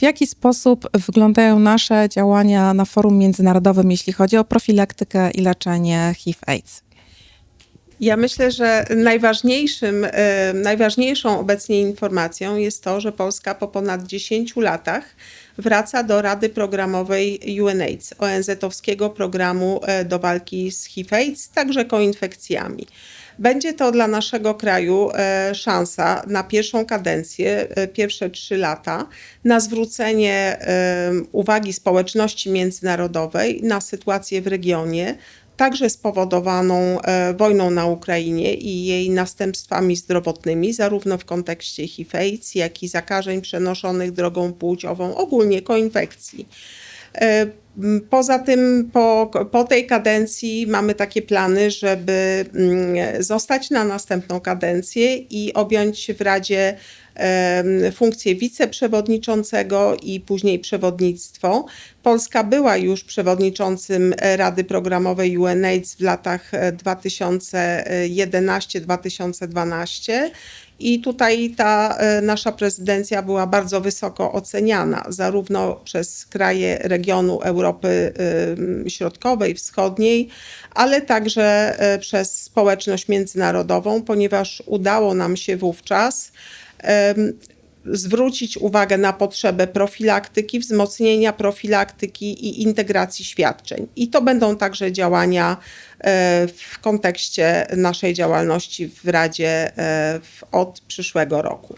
W jaki sposób wyglądają nasze działania na forum międzynarodowym, jeśli chodzi o profilaktykę i leczenie HIV-AIDS? Ja myślę, że najważniejszym, e, najważniejszą obecnie informacją jest to, że Polska po ponad 10 latach wraca do Rady Programowej UNAIDS, ONZ-owskiego programu e, do walki z HIV-AIDS, także koinfekcjami. Będzie to dla naszego kraju e, szansa na pierwszą kadencję, pierwsze trzy lata, na zwrócenie uwagi społeczności międzynarodowej na sytuację w regionie, także spowodowaną e, wojną na Ukrainie i jej następstwami zdrowotnymi, zarówno w kontekście HIV-AIDS, jak i zakażeń przenoszonych drogą płciową, ogólnie koinfekcji. E, m, Poza tym, po, po tej kadencji mamy takie plany, żeby mm, zostać na następną kadencję i objąć w Radzie funkcję wiceprzewodniczącego i później przewodnictwo. Polska była już przewodniczącym e, Rady Programowej UNAIDS w latach e, 2011-2012 i tutaj ta e, nasza prezydencja była bardzo wysoko oceniana, zarówno przez kraje regionu Europy Środkowej, Wschodniej, ale także e, przez społeczność międzynarodową, ponieważ udało nam się wówczas zwrócić uwagę na potrzebę profilaktyki, wzmocnienia profilaktyki i integracji świadczeń. I to będą także działania e, w kontekście naszej działalności w Radzie e, od przyszłego roku.